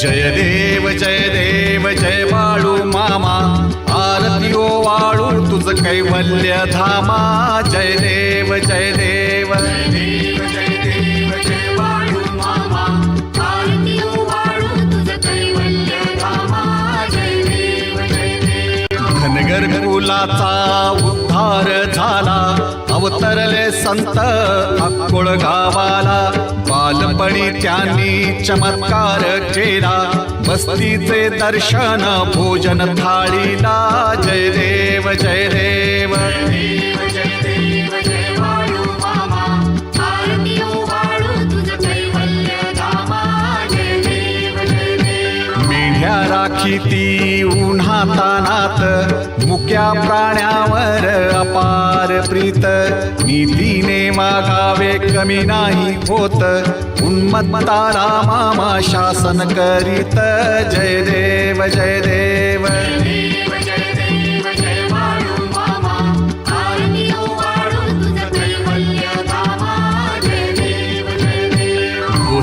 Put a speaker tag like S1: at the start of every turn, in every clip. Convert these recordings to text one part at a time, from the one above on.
S1: जय देव जय देव जय बाळू मामा. आरती ओ वाळू तुझ कैवल्य धामा. जय देव जय देव धनगर कुलाचा उद्धार झाला. अवतरले संत. अक्कोळ गावाला बालपणी त्यांनी चमत्कार केला. बस्तीचे दर्शन भोजन थाळीला. जय देव जय देव. मेढ्या राखी ती उन्हातानात मुक्या प्राण्यावर अपार प्रीत. नीतीने मागावे कमी नाही होत. उन्मत्ताला मामा शासन करीत. जय देव जय देव.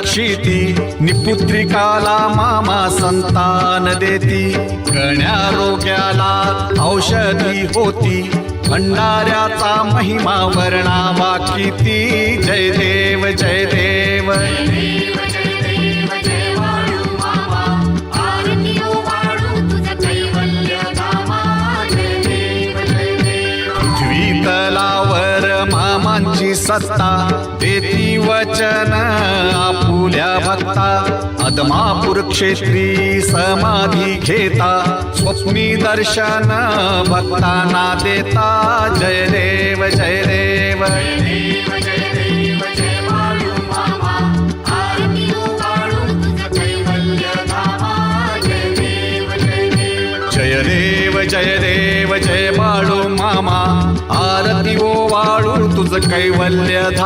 S1: रक्षिती निपुत्रिकाला मामा संतान देती. कण्या रोग्याला औषधी होती. भंडाऱ्याचा महिमा वर्णावा किती. जय देव जय देव. तुझी सत्ता देती वचन आपुल्या भक्ता. अदमापूर क्षेत्री समाधी घेता स्वप्नी दर्शन भक्तांना देता. जय देव जय देव. जय देव जय देव जय बाळू मामा. आरती ಕೈವಲ್ಯಧ